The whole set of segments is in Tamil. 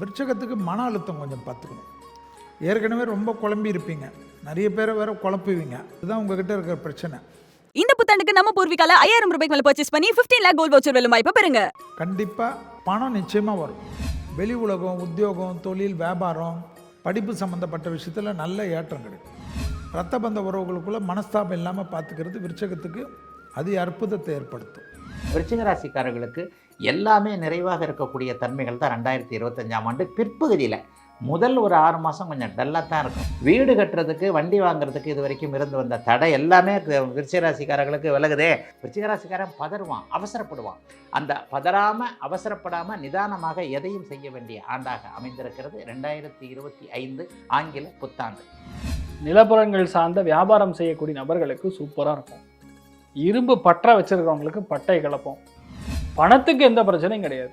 விருச்சகத்துக்கு மன அழுத்தம் கொஞ்சம் பார்த்துக்கணும். ஏற்கனவே ரொம்ப குழம்பி இருப்பீங்க. நிறைய பேரை வேற குழப்புவீங்க. இதுதான் உங்ககிட்ட இருக்கிற பிரச்சனை. இந்த புத்தாண்டுக்கு நம்ம பூர்விகால ஐயாயிரம் ரூபாய்க்கு மேல பர்ச்சேஸ் பண்ணி 15 லேக் கோல்ட் வவுச்சர் வெல்லும் வாய்ப்பு பெறுங்க. கண்டிப்பாக பணம் நிச்சயமாக வரும். வெளி உலகம் உத்தியோகம் தொழில் வியாபாரம் படிப்பு சம்மந்தப்பட்ட விஷயத்தில் நல்ல ஏற்றம் கிடைக்கும். ரத்த பந்த உறவுகளுக்குள்ள மனஸ்தாபம் இல்லாமல் பார்த்துக்கிறது விருச்சகத்துக்கு அதி அற்புதத்தை ஏற்படுத்தும். விருச்சிக ராசிக்காரர்களுக்கு எல்லாமே நிறைவாக இருக்கக்கூடிய தன்மைகள் தான் ரெண்டாயிரத்தி இருபத்தஞ்சாம் ஆண்டு பிற்பகுதியில். முதல் ஒரு ஆறு மாதம் கொஞ்சம் டல்லாக தான் இருக்கும். வீடு கட்டுறதுக்கு வண்டி வாங்குறதுக்கு இது வரைக்கும் இருந்து வந்த தடை எல்லாமே விருச்சிகராசிக்காரர்களுக்கு விலகுதே. விருச்சிகராசிக்காரன் பதறுவான் அவசரப்படுவான். அந்த பதறாமல் அவசரப்படாமல் நிதானமாக எதையும் செய்ய வேண்டிய ஆண்டாக அமைந்திருக்கிறது ரெண்டாயிரத்தி இருபத்தி ஐந்து ஆங்கில புத்தாண்டு. நிலப்புறங்கள் சார்ந்த வியாபாரம் செய்யக்கூடிய நபர்களுக்கு சூப்பராக இருக்கும். இரும்பு பற்ற வச்சிருக்கிறவங்களுக்கு பட்டை கிளப்போம். பணத்துக்கு எந்த பிரச்சனையும் கிடையாது.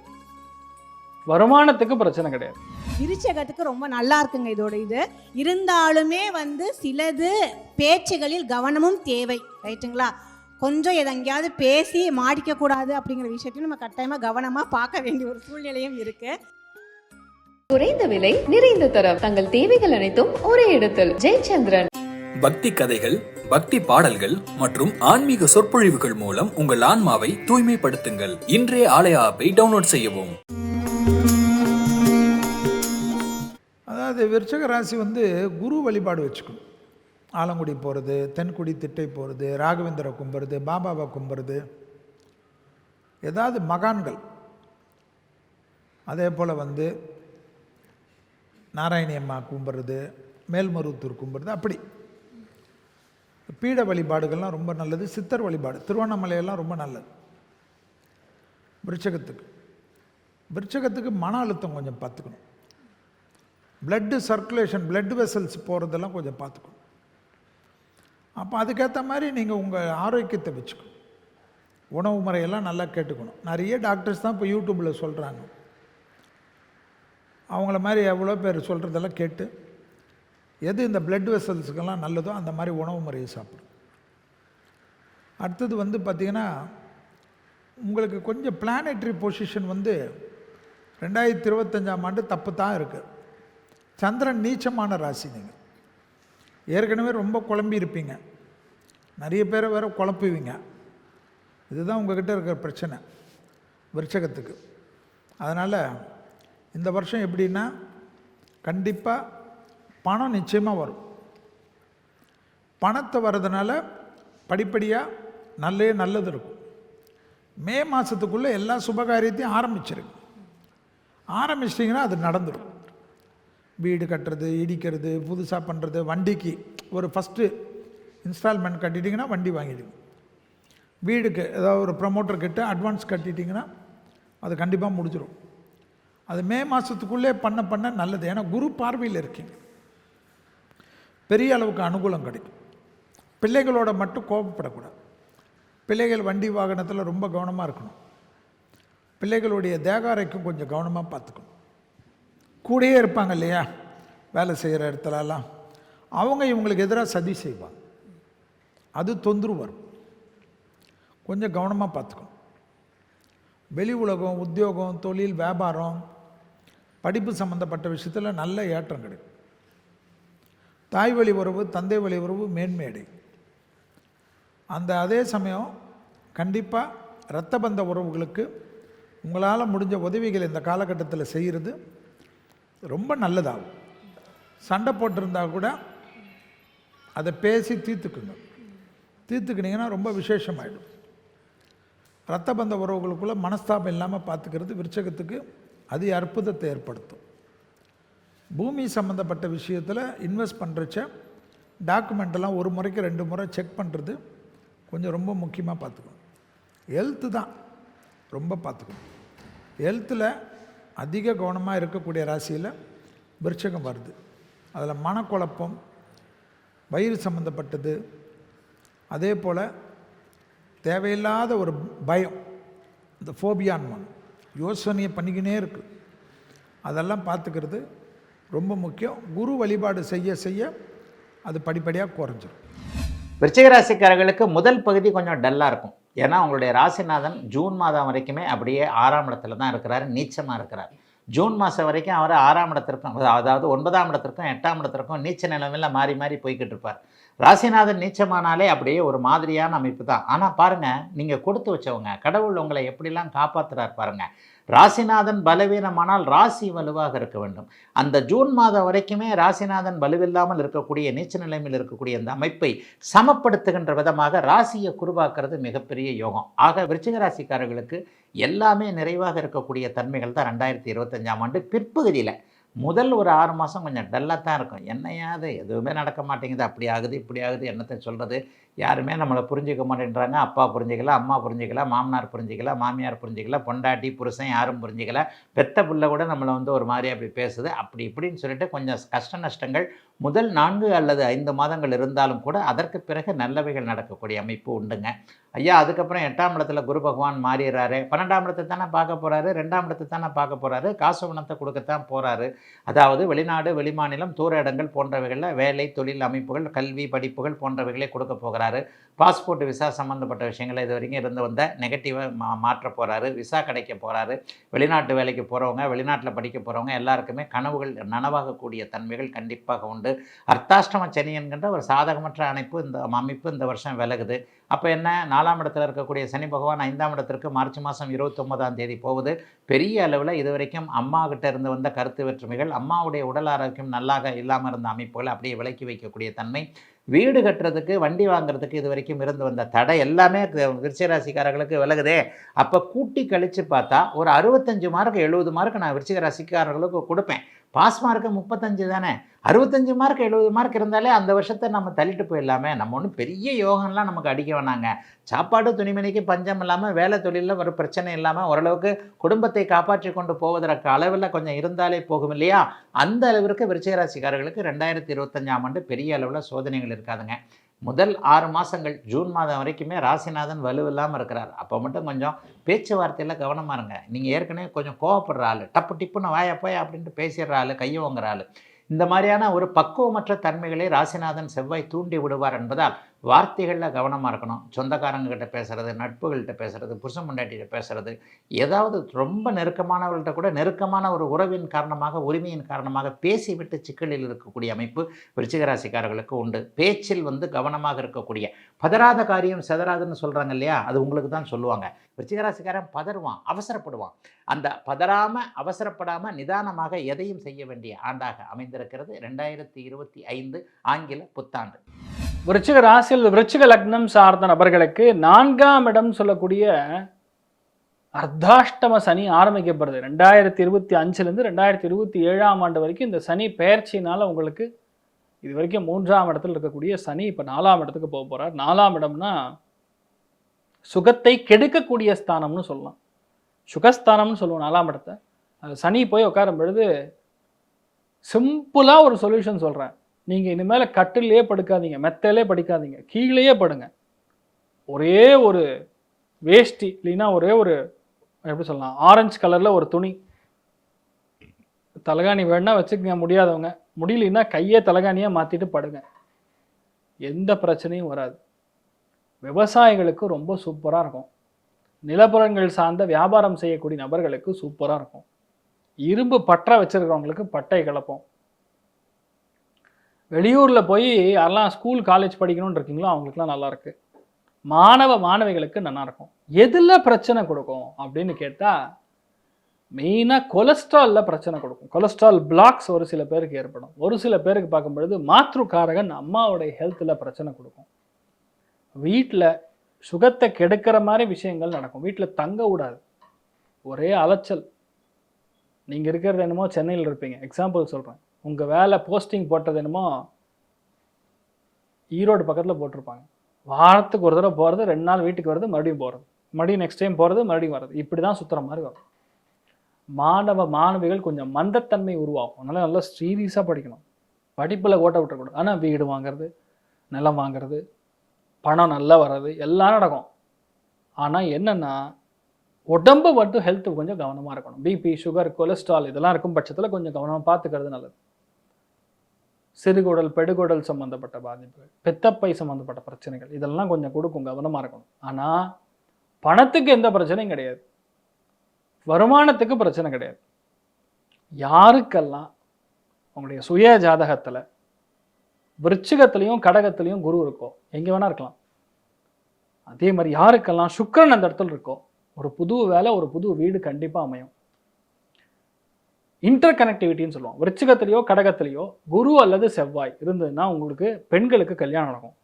வருமானத்துக்கு பிரச்சனை கிடையாது. விருச்சகத்துக்கு ரொம்ப நல்லா இருக்குங்க இதோட இது. இருந்தாலுமே வந்து சிலது பேச்சுகளில் கவனமும் தேவை. ரைட்டுங்களா? கொஞ்சம் எதை எங்கேயாவது பேசி மாடிக்க கூடாது அப்படிங்கிற விஷயத்தையும் நம்ம கட்டாயமாக கவனமாக பார்க்க வேண்டிய ஒரு சூழ்நிலையும் இருக்கு. குறைந்த விலை நிறைந்த தரம். தங்கள் தேவைகள் அனைத்தும் ஒரே இடத்தில். ஜெயச்சந்திரன். பக்தி கதைகள் பக்தி பாடல்கள் மற்றும் ஆன்மீக சொற்பொழிவுகள் மூலம் உங்கள் ஆன்மாவை தூய்மைப்படுத்துங்கள். இன்றைய ஆலய ஆப்பை டவுன்லோட் செய்யவும். அதாவது விருச்சக ராசி வந்து குரு வழிபாடு வச்சுக்கணும். ஆலங்குடி போகிறது தென்குடி திட்டை போகிறது ராகவேந்திர கும்புறது பாபாவை கும்புறது. ஏதாவது மகான்கள். அதே போல் வந்து நாராயணி அம்மா கும்பிட்றது மேல்மருவத்தூர் கும்புறது அப்படி. பீட வழிபாடுகள்லாம் ரொம்ப நல்லது. சித்தர் வழிபாடு திருவண்ணாமலையெல்லாம் ரொம்ப நல்லது. விருச்சகத்துக்கு விருச்சகத்துக்கு மன அழுத்தம் கொஞ்சம் பார்த்துக்கணும். பிளட்டு சர்க்குலேஷன் பிளட் வெசல்ஸ் போகிறதெல்லாம் கொஞ்சம் பார்த்துக்கணும். அப்போ அதுக்கேற்ற மாதிரி நீங்கள் உங்கள் ஆரோக்கியத்தை வச்சுக்கணும். உணவு முறையெல்லாம் நல்லா கேட்டுக்கணும். நிறைய டாக்டர்ஸ் தான் இப்போ யூடியூப்பில் சொல்கிறாங்க அவங்கள மாதிரி எவ்வளோ பேர் சொல்கிறதெல்லாம் கேட்டு எது இந்த பிளட் வெசல்ஸுக்கெல்லாம் நல்லதோ அந்த மாதிரி உணவு முறையை சாப்பிடும். அடுத்தது வந்து பார்த்திங்கன்னா உங்களுக்கு கொஞ்சம் பிளானட்ரி பொசிஷன் வந்து ரெண்டாயிரத்தி இருபத்தஞ்சாம் ஆண்டு தப்பு தான் இருக்குது சந்திரன் நீச்சமான ராசி நீங்கள் ஏற்கனவே ரொம்ப குழம்பி இருப்பீங்க. நிறைய பேரை வேறு குழப்புவீங்க. இதுதான் உங்ககிட்ட இருக்கிற பிரச்சனை விருச்சகத்துக்கு. அதனால் இந்த வருஷம் எப்படின்னா கண்டிப்பாக பணம் நிச்சயமாக வரும். பணத்தை வர்றதுனால படிப்படியாக நல்லே நல்லது இருக்கும். மே மாதத்துக்குள்ளே எல்லா சுபகாரியத்தையும் ஆரம்பிச்சிருங்க. ஆரம்பிச்சிட்டிங்கன்னா அது நடந்துடும் வீடு கட்டுறது இடிக்கிறது புதுசாக பண்ணுறது வண்டிக்கு ஒரு ஃபஸ்ட்டு இன்ஸ்டால்மெண்ட் கட்டிட்டிங்கன்னா வண்டி வாங்கிடுங்க. வீடுக்கு ஏதாவது ஒரு ப்ரமோட்டர் கிட்ட அட்வான்ஸ் கட்டிட்டிங்கன்னா அது கண்டிப்பாக முடிஞ்சிடும் அது மே மாதத்துக்குள்ளே பண்ண பண்ண நல்லது. ஏன்னா குரு பார்வையில் இருக்கீங்க. பெரிய அளவுக்கு அனுகூலம் கிடைக்கும். பிள்ளைகளோட மட்டும் கோபப்படக்கூடாது. பிள்ளைகள் வண்டி வாகனத்தில் ரொம்ப கவனமாக இருக்கணும். பிள்ளைகளுடைய தேகாரைக்கும் கொஞ்சம் கவனமாக பார்த்துக்கணும். கூடயே இருப்பாங்க இல்லையா? வேலை செய்கிற இடத்துலலாம். அவங்க இவங்களுக்கு எதிராக சதி செய்வாங்க. அது தொந்தரவு வரும். கொஞ்சம் கவனமாக பார்த்துக்கணும். வெளி உலகம் உத்தியோகம் தொழில் வியாபாரம் படிப்பு சம்மந்தப்பட்ட விஷயத்தில் நல்ல ஏற்றம் கிடைக்கும். தாய் வழி உறவு தந்தை வழி உறவு மேன்மேடை. அந்த அதே சமயம் கண்டிப்பாக இரத்த பந்த உறவுகளுக்கு உங்களால் முடிஞ்ச உதவிகள் இந்த காலகட்டத்தில் செய்கிறது ரொம்ப நல்லதாகும். சண்டை போட்டிருந்தால் கூட அதை பேசி தீர்த்துக்குங்க. தீர்த்துக்கினீங்கன்னா ரொம்ப விசேஷமாயிடும். இரத்த பந்த உறவுகளுக்குள்ளே மனஸ்தாபம் இல்லாமல் பார்த்துக்கிறது விருச்சகத்துக்கு அதிக அற்புதத்தை ஏற்படுத்தும். பூமி சம்மந்தப்பட்ட விஷயத்தில் இன்வெஸ்ட் பண்ணுறச்ச டாக்குமெண்ட்டெல்லாம் ஒரு முறைக்கு ரெண்டு முறை செக் பண்ணுறது கொஞ்சம் ரொம்ப முக்கியமாக பார்த்துக்கணும். ஹெல்த்து தான் ரொம்ப பார்த்துக்கணும். ஹெல்த்தில் அதிக கவனமாக இருக்கக்கூடிய ராசியில் விருச்சகம் வருது. அதில் மனக்குழப்பம் வயிறு சம்மந்தப்பட்டது அதே போல் தேவையில்லாத ஒரு பயம் இந்த ஃபோபியான்மான் யோசனையை பண்ணிக்கினே இருக்குது அதெல்லாம் பார்த்துக்கிறது ரொம்ப முக்கியம். குரு வழிபாடு செய்ய செய்ய அது படிப்படியாக குறைஞ்சிரும். விருச்சிகராசிக்காரர்களுக்கு முதல் பகுதி கொஞ்சம் டல்லாக இருக்கும். ஏன்னா உங்களுடைய ராசிநாதன் ஜூன் மாதம் வரைக்குமே அப்படியே ஆறாம் இடத்துல தான் இருக்கிறார் நீச்சமாக இருக்கிறார். ஜூன் மாதம் வரைக்கும் அவர் ஆறாம் இடத்திற்கும் அதாவது ஒன்பதாம் இடத்திற்கும் எட்டாம் இடத்திற்கும் நீச்ச நிலைமையில் மாறி மாறி போய்கிட்டு இருப்பார். ராசிநாதன் நீச்சமானாலே அப்படியே ஒரு மாதிரியான அமைப்பு தான். ஆனால் பாருங்கள் நீங்கள் கொடுத்து வச்சவங்க கடவுள் உங்களை எப்படிலாம் காப்பாற்றுறார் பாருங்கள் ராசிநாதன் பலவீனமானால் ராசி வலுவாக இருக்க வேண்டும். அந்த ஜூன் மாதம் வரைக்குமே ராசிநாதன் வலுவில்லாமல் இருக்கக்கூடிய நீச்ச நிலைமையில் இருக்கக்கூடிய அந்த அமைப்பை சமப்படுத்துகின்ற விதமாக ராசியை குருவாக்குறது மிகப்பெரிய யோகம். ஆக விருச்சிக ராசிக்காரர்களுக்கு எல்லாமே நிறைவாக இருக்கக்கூடிய தன்மைகள் தான் ரெண்டாயிரத்தி இருபத்தஞ்சாம் ஆண்டு பிற்பகுதியில். முதல் ஒரு ஆறு மாதம் கொஞ்சம் டல்லாக தான் இருக்கும் என்னையாது எதுவுமே நடக்க மாட்டேங்குது. அப்படி ஆகுது இப்படி ஆகுது. என்னத்தை சொல்கிறது யாருமே நம்மளை புரிஞ்சிக்க மாட்டேன்றாங்க. அப்பா புரிஞ்சிக்கல அம்மா புரிஞ்சிக்கல மாமனார் புரிஞ்சிக்கல மாமியார் புரிஞ்சிக்கல பொண்டாட்டி புருஷன் யாரும் புரிஞ்சிக்கல. பெத்த பிள்ளை கூட நம்மளை வந்து ஒரு மாதிரி அப்படி பேசுது. அப்படி இப்படின்னு சொல்லிட்டு கொஞ்சம் கஷ்ட நஷ்டங்கள் முதல் நான்கு அல்லது ஐந்து மாதங்கள் இருந்தாலும் கூட அதற்கு பிறகு நல்லவைகள் நடக்கக்கூடிய அமைப்பு உண்டுங்க. ஐயா அதுக்கப்புறம் எட்டாம் இடத்துல குரு பகவான் மாறிடுறாரு பன்னெண்டாம் இடத்தை தானே பார்க்க போகிறாரு ரெண்டாம் இடத்தை தானே பார்க்க போகிறாரு காசு பணத்தை கொடுக்கத்தான் போகிறாரு அதாவது வெளிநாடு வெளிமாநிலம் தூர இடங்கள் போன்றவைகளில் வேலை தொழில் அமைப்புகள் கல்வி படிப்புகள் போன்றவைகளை கொடுக்க போகிறாரு. பாஸ்போர்ட் விசா சம்மந்தப்பட்ட விஷயங்களை இது வரைக்கும் இருந்து வந்த நெகட்டிவை மா மாற்ற போகிறாரு விசா கிடைக்க போகிறாரு வெளிநாட்டு வேலைக்கு போகிறவங்க வெளிநாட்டில் படிக்க போகிறவங்க எல்லாருக்குமே கனவுகள் நனவாகக்கூடிய தன்மைகள் கண்டிப்பாக உண்டு. அர்த்தாஷ்டம சனி என்கின்ற ஒரு சாதகமற்ற அமைப்பு இந்த அமைப்பு இந்த வருஷம் விலகுது. அப்போ என்ன? நாலாம் இடத்துல இருக்கக்கூடிய சனி பகவான் ஐந்தாம் இடத்திற்கு மார்ச் மாதம் இருபத்தொன்பதாம் தேதி போகுது. பெரிய அளவில் இது வரைக்கும் அம்மா கிட்ட இருந்து வந்த கருத்து வேற்றுமைகள் அம்மாவுடைய உடல் ஆரோக்கியம் நல்லாக இல்லாமல் இருந்த அமைப்புகளை அப்படியே விலக்கி வைக்கக்கூடிய தன்மை வீடு கட்டுறதுக்கு வண்டி வாங்குறதுக்கு இது வரைக்கும் இருந்து வந்த தடை எல்லாமே விருச்சிகராசிக்காரர்களுக்கு விலகுதே. அப்போ கூட்டி கழித்து பார்த்தா ஒரு அறுபத்தஞ்சு மார்க் எழுபது மார்க் நான் விருச்சிகராசிக்காரர்களுக்கு கொடுப்பேன். பாஸ் மார்க்கு முப்பத்தஞ்சு தானே? அறுபத்தஞ்சு மார்க் எழுபது மார்க் இருந்தாலே அந்த வருஷத்தை நம்ம தள்ளிட்டு போயிடலாமே. நம்ம ஒன்றும் பெரிய யோகம்லாம் நமக்கு அடிக்க வேணாங்க. சாப்பாடு துணிமணிக்கு பஞ்சம் இல்லாமல் வேலை தொழிலில் ஒரு பிரச்சனை இல்லாமல் ஓரளவுக்கு குடும்பத்தை காப்பாற்றி கொண்டு போவதற்கு அளவில் கொஞ்சம் இருந்தாலே போகும் இல்லையா? அந்த அளவிற்கு விருச்சிகராசிக்காரர்களுக்கு ரெண்டாயிரத்தி இருபத்தஞ்சாம் ஆண்டு பெரிய அளவில் சோதனைகள் இருக்காதுங்க. முதல் ஆறு மாதங்கள் ஜூன் மாதம் வரைக்குமே ராசிநாதன் வலுவில்லாமல் இருக்கிறார். அப்போ மட்டும் கொஞ்சம் பேச்சுவார்த்தையில் கவனமாக இருங்க. நீங்கள் ஏற்கனவே கொஞ்சம் கோவப்படுற ஆள். டப்பு டிப்புன்னு வாயா போய் அப்படின்ட்டு பேசிடுற ஆள் கையை வாங்குற ஆள். இந்த மாதிரியான ஒரு பக்குவமற்ற தன்மைகளை ராசிநாதன் செவ்வாய் தூண்டி விடுவார் என்பதால் வார்த்தைகளில் கவனமாக இருக்கணும். சொந்தக்காரங்ககிட்ட பேசுகிறது நட்புகள்கிட்ட பேசுகிறது புருஷன் முண்டாட்டிகிட்ட பேசுகிறது ஏதாவது ரொம்ப நெருக்கமானவர்கள்ட்ட கூட நெருக்கமான ஒரு உறவின் காரணமாக உரிமையின் காரணமாக பேசிவிட்டு சிக்கலில் இருக்கக்கூடிய அமைப்பு விருச்சிகராசிக்காரர்களுக்கு உண்டு. பேச்சில் வந்து கவனமாக இருக்கக்கூடிய பதறாத காரியம் செதறாதுன்னு சொல்கிறாங்க இல்லையா? அது உங்களுக்கு தான் சொல்லுவாங்க. விருச்சிகராசிக்காரன் பதறுவான் அவசரப்படுவான். அந்த பதறாமல் அவசரப்படாமல் நிதானமாக எதையும் செய்ய வேண்டிய ஆண்டாக அமைந்திருக்கிறது. ரெண்டாயிரத்தி இருபத்தி ஐந்து ஆங்கில புத்தாண்டு. விருச்சிக ராசியில் விருச்சிக லக்னம் சார்ந்த நபர்களுக்கு நான்காம் இடம் சொல்லக்கூடிய அர்த்தாஷ்டம சனி ஆரம்பிக்கப்படுது. ரெண்டாயிரத்தி இருபத்தி அஞ்சுலேருந்து ரெண்டாயிரத்தி இருபத்தி ஏழாம் ஆண்டு வரைக்கும் இந்த சனி பெயர்ச்சியினால் உங்களுக்கு இது வரைக்கும் மூன்றாம் இடத்துல இருக்கக்கூடிய சனி இப்போ நாலாம் இடத்துக்கு போக போகிறார் நாலாம் இடம்னா சுகத்தை கெடுக்கக்கூடிய ஸ்தானம்னு சொல்லலாம். சுகஸ்தானம்னு சொல்லுவோம் நாலாம் இடத்தை. அது சனி போய் உட்காரும் பொழுது சிம்பிளாக ஒரு சொல்யூஷன் சொல்கிறேன் நீங்கள் இனிமேல் கட்டிலே படுக்காதீங்க மெத்தையிலே படிக்காதீங்க கீழேயே படுங்க. ஒரே ஒரு வேஷ்டி இல்லைன்னா ஒரே ஒரு எப்படி சொல்லலாம் ஆரஞ்சு கலரில் ஒரு துணி. தலகாணி வேணா வச்சுக்கங்க முடியாதவங்க. முடியலன்னா கையே தலகாணியாக மாற்றிட்டு படுங்க. எந்த பிரச்சனையும் வராது. விவசாயிகளுக்கு ரொம்ப சூப்பராக இருக்கும். நிலப்புறங்கள் சார்ந்த வியாபாரம் செய்யக்கூடிய நபர்களுக்கு சூப்பராக இருக்கும். இரும்பு பற்ற வச்சிருக்கிறவங்களுக்கு பட்டை கிளப்போம். வெளியூரில் போய் யாரெல்லாம் ஸ்கூல் காலேஜ் படிக்கணும்னு இருக்கீங்களோ அவங்களுக்குலாம் நல்லாயிருக்கு மாணவ மாணவிகளுக்கு நல்லாயிருக்கும் எதில் பிரச்சனை கொடுக்கும் அப்படின்னு கேட்டால் மெயினாக கொலஸ்ட்ராலில் பிரச்சனை கொடுக்கும். கொலஸ்ட்ரால் பிளாக்ஸ் ஒரு சில பேருக்கு ஏற்படும். ஒரு சில பேருக்கு பார்க்கும்பொழுது மாத்ருக்காரகன் அம்மாவுடைய ஹெல்த்தில் பிரச்சனை கொடுக்கும். வீட்டில் சுகத்தை கெடுக்கிற மாதிரி விஷயங்கள் நடக்கும். வீட்டில் தங்க விடாது ஒரே அலைச்சல். நீங்கள் இருக்கிறது என்னமோ சென்னையில் இருப்பீங்க. எக்ஸாம்பிள் சொல்கிறேன் உங்கள் வேலை போஸ்டிங் போட்டது என்னமோ ஈரோடு பக்கத்தில் போட்டிருப்பாங்க. வாரத்துக்கு ஒரு தடவை போகிறது ரெண்டு நாள் வீட்டுக்கு வருது மறுபடியும் போகிறது மறுபடியும் நெக்ஸ்ட் டைம் போகிறது மறுபடியும் வர்றது. இப்படி தான் சுற்றுற மாதிரி வரும். மாணவ மாணவிகள் கொஞ்சம் மந்தத்தன்மை உருவாகும். அதனால் நல்லா சீரியஸாக படிக்கணும். படிப்பில் ஓட்ட விட்டுறக்கூடாது. ஆனால் வீடு வாங்குறது நிலம் வாங்குறது பணம் நல்லா வர்றது எல்லாம் நடக்கும். ஆனால் என்னென்னா உடம்பு மட்டும் ஹெல்த்து கொஞ்சம் கவனமாக இருக்கணும். பிபி சுகர் கொலஸ்ட்ரால் இதெல்லாம் இருக்கும் பட்சத்தில் கொஞ்சம் கவனமாக பார்த்துக்கிறது நல்லது. சிறுகுடல் பெடுகுடல் சம்மந்தப்பட்ட பாதிப்புகள் பெத்தப்பை சம்மந்தப்பட்ட பிரச்சனைகள் இதெல்லாம் கொஞ்சம் கொடுக்கும் கவனமாக இருக்கணும். ஆனால் பணத்துக்கு எந்த பிரச்சனையும் கிடையாது. வருமானத்துக்கு பிரச்சனை கிடையாது. யாருக்கெல்லாம் உங்களுடைய சுய ஜாதகத்தில் விருச்சிகத்துலேயும் கடகத்துலேயும் குரு இருக்கோ எங்கே வேணா இருக்கலாம். அதே மாதிரி யாருக்கெல்லாம் சுக்கரன் அந்த இடத்துல இருக்கோ ஒரு புது வேலை ஒரு புது வீடு கண்டிப்பாக அமையும். இன்டர் கனெக்டிவிட்டின்னு சொல்லுவோம். விருச்சிகத்திலேயோ கடகத்திலேயோ குரு அல்லது செவ்வாய் இருந்ததுன்னா உங்களுக்கு பெண்களுக்கு கல்யாணம் நடக்கும்.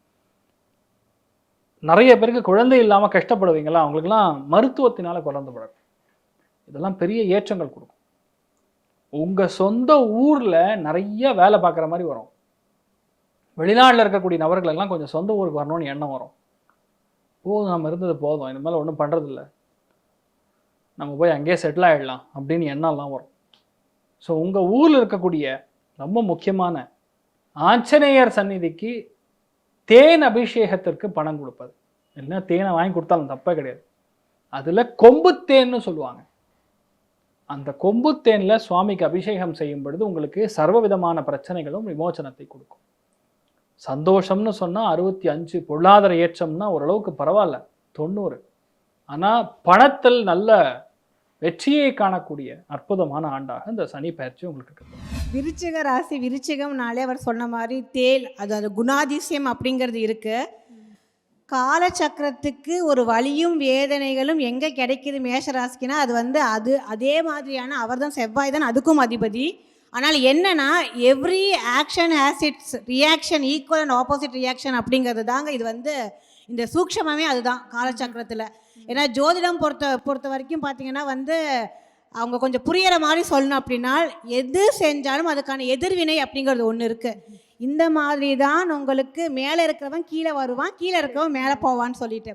நிறைய பேருக்கு குழந்தை இல்லாமல் கஷ்டப்படுவீங்களா? அவங்களுக்குலாம் மருத்துவத்தினால குழந்தை பிறக்கும். இதெல்லாம் பெரிய ஏற்றங்கள் கொடுக்கும். உங்கள் சொந்த ஊரில் நிறைய வேலை பார்க்குற மாதிரி வரும். வெளிநாட்டில் இருக்கக்கூடிய நபர்கள் எல்லாம் கொஞ்சம் சொந்த ஊருக்கு வரணும்னு எண்ணம் வரும். போதும் நம்ம இருந்தது போதும். இந்த மேலே ஒன்றும் பண்ணுறதில்ல நம்ம போய் அங்கேயே செட்டில் ஆகிடலாம் அப்படின்னு எண்ணம்லாம் வரும். ஸோ உங்கள் ஊரில் இருக்கக்கூடிய ரொம்ப முக்கியமான ஆஞ்சநேயர் சந்நிதிக்கு தேன் அபிஷேகத்திற்கு பணம் கொடுப்பது. இல்லைன்னா தேனை வாங்கி கொடுத்தாலும் தப்பே கிடையாது. அதில் கொம்பு தேன்னு சொல்லுவாங்க. அந்த கொம்பு தேனில் சுவாமிக்கு அபிஷேகம் செய்யும் பொழுது உங்களுக்கு சர்வ விதமான பிரச்சனைகளும் விமோசனத்தை கொடுக்கும். சந்தோஷம்னு சொன்னால் அறுபத்தி அஞ்சு பொருளாதார ஏற்றம்னா ஓரளவுக்கு பரவாயில்ல தொண்ணூறு. ஆனால் பணத்தில் நல்ல வெற்றியை காணக்கூடிய அற்புதமான ஆண்டாக இந்த சனி பயிற்சி உங்களுக்கு இருக்கு. விருச்சிக ராசி விருச்சிகம்னாலே அவர் சொன்ன மாதிரி தேல் அது அது குணாதிசயம் அப்படிங்கிறது இருக்கு. காலச்சக்கரத்துக்கு ஒரு வழியும் வேதனைகளும் எங்கே கிடைக்கிது மேஷராசிக்குனா அது வந்து அது அதே மாதிரியான அவர் தான் செவ்வாய் தான் அதுக்கும் அதிபதி. ஆனால் என்னன்னா every action has its reaction equal and opposite reaction அப்படிங்கிறது தாங்க இது வந்து இந்த சூக்ஷமமே அதுதான் காலச்சக்கரத்தில். ஏன்னா ஜோதிடம் பொறுத்த பொறுத்த வரைக்கும் பார்த்தீங்கன்னா வந்து அவங்க கொஞ்சம் புரியிற மாதிரி சொல்லணும் அப்படின்னா எது செஞ்சாலும் அதுக்கான எதிர்வினை அப்படிங்கிறது ஒன்று இருக்குது இந்த மாதிரி தான் உங்களுக்கு மேலே இருக்கிறவன் கீழே வருவான் கீழே இருக்கிறவன் மேலே போவான்னு சொல்லிட்டு.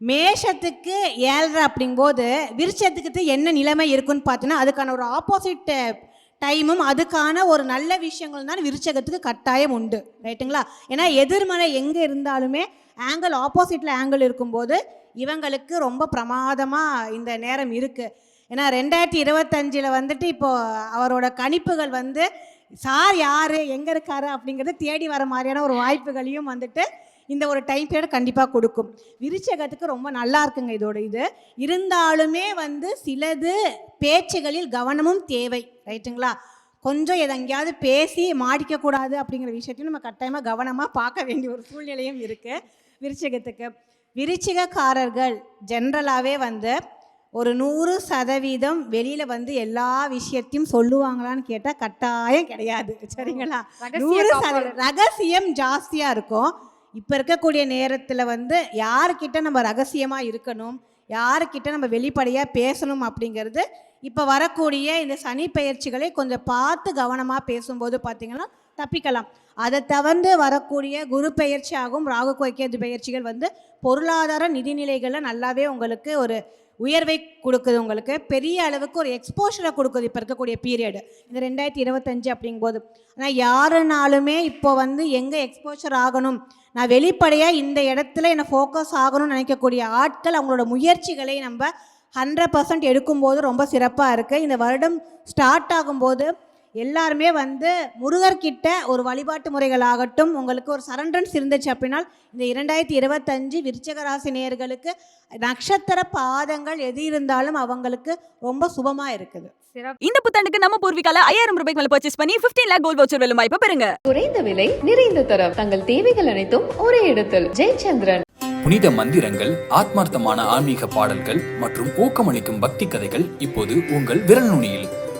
மேஷத்துக்கு ஏழ்ரை அப்படிங்கும்போது விருச்சத்துக்கு என்ன நிலைமை இருக்குன்னு பார்த்தீங்கன்னா அதுக்கான ஒரு ஆப்போசிட் டைமும் அதுக்கான ஒரு நல்ல விஷயங்கள் தான் விருச்சகத்துக்கு கட்டாயம் உண்டு. ரைட்டுங்களா ஏன்னா எதிர்மறை எங்கே இருந்தாலுமே ஆங்கிள் ஆப்போசிட்டில் ஆங்கிள் இருக்கும்போது இவங்களுக்கு ரொம்ப பிரமாதமாக இந்த நேரம் இருக்குது ஏன்னா ரெண்டாயிரத்தி இருபத்தஞ்சில் வந்துட்டு இப்போ அவரோட கணிப்புகள் வந்து சார் யார் எங்கே இருக்காரு அப்படிங்கிறது தேடி வர மாதிரியான ஒரு வாய்ப்புகளையும் வந்துட்டு இந்த ஒரு டைம் பீரியட் கண்டிப்பாக கொடுக்கும். விருச்சகத்துக்கு ரொம்ப நல்லா இருக்குங்க இதோட இது. இருந்தாலுமே வந்து சிலது பேச்சுகளில் கவனமும் தேவை ரைட்டுங்களா கொஞ்சம் எதை எங்கேயாவது பேசி மாடிக்கக்கூடாது அப்படிங்கிற விஷயத்தையும் நம்ம கட்டாயமாக கவனமாக பார்க்க வேண்டிய ஒரு சூழ்நிலையும் இருக்குது விருச்சிகத்துக்கு. விருச்சிகக்காரர்கள் ஜென்ரலாகவே வந்து ஒரு நூறு சதவீதம் வெளியில் வந்து எல்லா விஷயத்தையும் சொல்லுவாங்களான்னு கேட்டால் கட்டாயம் கிடையாது. சரிங்களா? நூறு சதவீதம் ரகசியம் ஜாஸ்தியாக இருக்கும். இப்போ இருக்கக்கூடிய நேரத்தில் வந்து யாருக்கிட்ட நம்ம ரகசியமாக இருக்கணும்? யாருக்கிட்ட நம்ம வெளிப்படையாக பேசணும் அப்படிங்கிறது இப்போ வரக்கூடிய இந்த சனி பயிற்சிகளை கொஞ்சம் பார்த்து கவனமாக பேசும்போது பார்த்திங்கன்னா தப்பிக்கலாம். அதை தவிர்த்து வரக்கூடிய குரு பெயர்ச்சியாகவும் ராகு கோய்கேது பெயர்ச்சிகள் வந்து பொருளாதார நிதிநிலைகளில் நல்லாவே உங்களுக்கு ஒரு உயர்வை கொடுக்குது உங்களுக்கு. பெரிய அளவுக்கு ஒரு எக்ஸ்போஷரை கொடுக்குது இப்போ இருக்கக்கூடிய பீரியடு இந்த ரெண்டாயிரத்தி இருபத்தஞ்சு அப்படிங்கும்போது. ஆனால் யாருனாலுமே இப்போ வந்து எங்கே எக்ஸ்போஷர் ஆகணும்? நான் வெளிப்படையாக இந்த இடத்துல என்னை ஃபோக்கஸ் ஆகணும்னு நினைக்கக்கூடிய ஆட்கள் அவங்களோட முயற்சிகளை நம்ம ஹண்ட்ரட் பர்சன்ட் எடுக்கும்போது ரொம்ப சிறப்பாக இருக்குது இந்த வருடம் ஸ்டார்ட் ஆகும்போது எல்லாருமே வந்து முருகர்கிட்ட ஒரு வழிபாட்டு முறைகள் ஆகட்டும் உங்களுக்கு ஒரு சரண்டன்ஸ் இருந்துச்சு அப்படின்னா இந்த இரண்டாயிரத்தி இருபத்தஞ்சு விருச்சக ராசி நேயர்களுக்கு நட்சத்திர பாதங்கள் எது இருந்தாலும் அவங்களுக்கு ரொம்ப சுபமாக இருக்குது. இந்த புத்தாண்டுக்கு நம்ம பூர்விகால ஐயாயிரம் ரூபாய்க்கு மேல பர்ச்சேஸ் பண்ணி 15 லேக் கோல்ட் வவுச்சர் வெல்லும் வாய்ப்பு பெறுங்க. குறைந்த விலை நிறைந்த தரம் தங்கள் தேவைகள் அனைத்தும் ஒரே இடத்தில். ஜெயச்சந்திரன். புனித மந்திரங்கள் ஆத்மார்த்தமான ஆன்மீக பாடல்கள் மற்றும் ஊக்கமளிக்கும் பக்தி கதைகள் இப்போது உங்கள் விரல் நுனியில்.